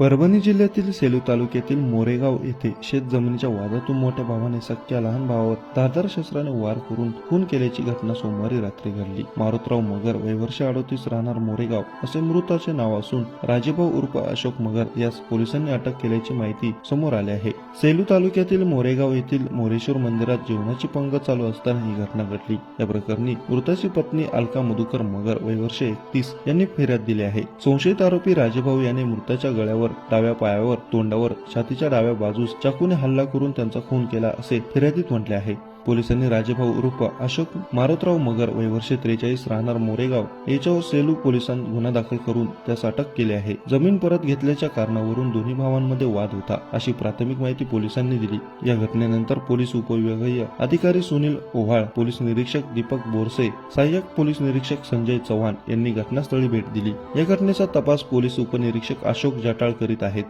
परभणी जिल्ह्यातील सेलू तालुक्यातील मोरेगाव येथे शेत जमिनीच्या वादातून मोठ्या भावाने सख्या लहान भावावर धारदार शस्त्राने वार करून खून केल्याची घटना सोमवारी रात्री घडली. मारुतराव मगर वयवर्ष अडोतीस राहणार मोरेगाव असे मृताचे नाव असून राजेभाऊ उर्फ अशोक मगर यास पोलिसांनी अटक केल्याची माहिती समोर आली आहे. सेलू तालुक्यातील मोरेगाव येथील मोरेश्वर मंदिरात जेवणाची पंग चालू असताना ही घटना घडली. या प्रकरणी मृताची पत्नी अलका मधुकर मगर वयवर्ष एकतीस यांनी फिर्याद दिली आहे. संशयित आरोपी राजेभाऊ याने मृताच्या गळ्यावर डाव्या पायावर तोंडावर छातीच्या डाव्या बाजूस चाकूने हल्ला करून त्यांचा खून केला असे फिर्यादीत म्हटले आहे. पोलिसांनी राजेभाऊ उर्फ अशोक मारतराव मगर वयवर्षे त्रेचाळीस राहणार मोरेगाव याच्यावर सेलू पोलिसांत गुन्हा दाखल करून त्यास अटक केली आहे. जमीन परत घेतल्याच्या कारणावरून दोन्ही भावांमध्ये वाद होता अशी प्राथमिक माहिती पोलिसांनी दिली. या घटनेनंतर पोलीस उपविभागीय अधिकारी सुनील ओव्हाळ पोलीस निरीक्षक दीपक बोरसे सहाय्यक पोलीस निरीक्षक संजय चव्हाण यांनी घटनास्थळी भेट दिली. या घटनेचा तपास पोलीस उपनिरीक्षक अशोक जटाळ करीत आहेत.